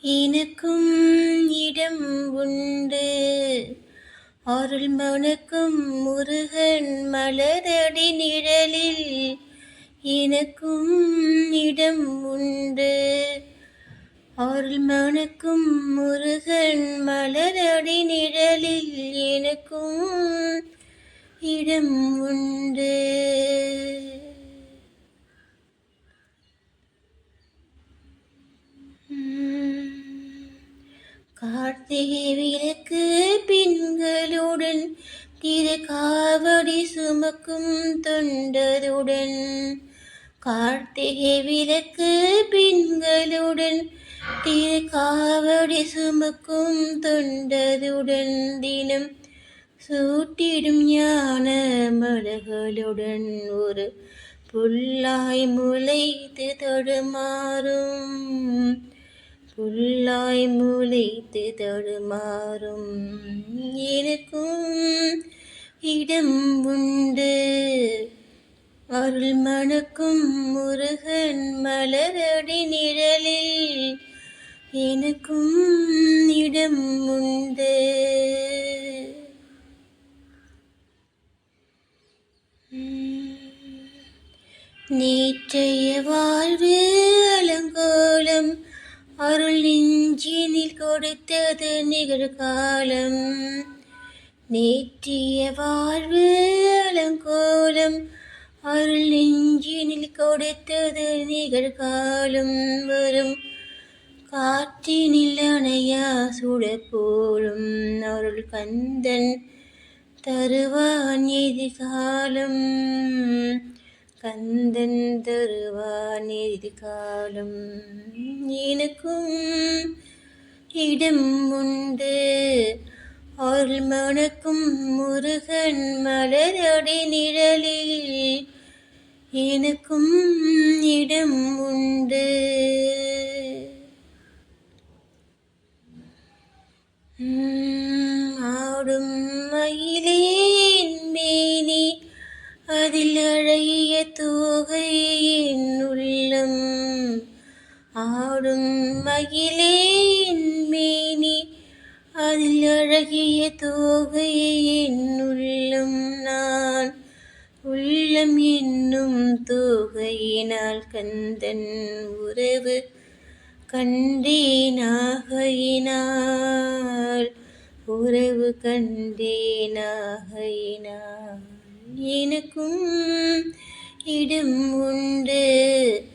எனக்கும் இடம் உண்டு. அருள் மனுக்கும் முருகன் மலரடி நிழலில் எனக்கும் இடம் உண்டு. அருள் மனுக்கும் முருகன் மலரடி நிழலில் எனக்கும் இடம் உண்டு. கார்த்திகை விளக்கு பெண்களுடன் திரு காவடி சுமக்கும் தொண்டருடன் கார்த்திகை விளக்கு பெண்களுடன் திரு காவடி சுமக்கும் தொண்டருடன் தினம் சூட்டிடும் ஞான மலர்களுடன் ஒரு புல்லாய் முளைத்து தொடுமாறும். புல்லாய் முளைத்து தடுமாறும் இருக்கும் இடம் உண்டு. அருள் மணக்கும் முருகன் மலரடி நிழலில் எனக்கும் இடம் உண்டு. நேற்றைய வாழ்வு அலங்கோலம் അരുൾ നെഞ്ചിനിൽ കൊടുത്തത് നികഴ്കാലം. നീറ്റിയ വാഴ്വ് കോലം അരുൾ നെഞ്ചിനിൽ കൊടുത്തത് നികഴ്കാലം. വരും കാറ്റിനിൽ അണയ സുടപ്പോലും അരുൾ കന്തൻ തരുവാൻ എതികാലം எதிர்காலம் கந்தன் தருவான் எதிர்காலம் எனக்கும் இடம் உண்டு. அருள் மணக்கும் முருகன் மலரடி நிழலில் எனக்கும் இடம் உண்டு. ஆடும் மயிலே ஆடும் மகிழேன் மேனி அதில் அழகிய தோகையின் உள்ளம் நான். உள்ளம் என்னும் தோகையினால் கந்தன் உறவு கண்டேனாகையினால். உறவு கண்டேனாகையினால். எனக்கும் இடம் உண்டு.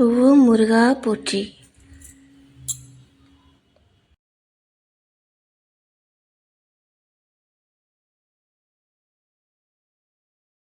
ஓ முருகா போற்றி.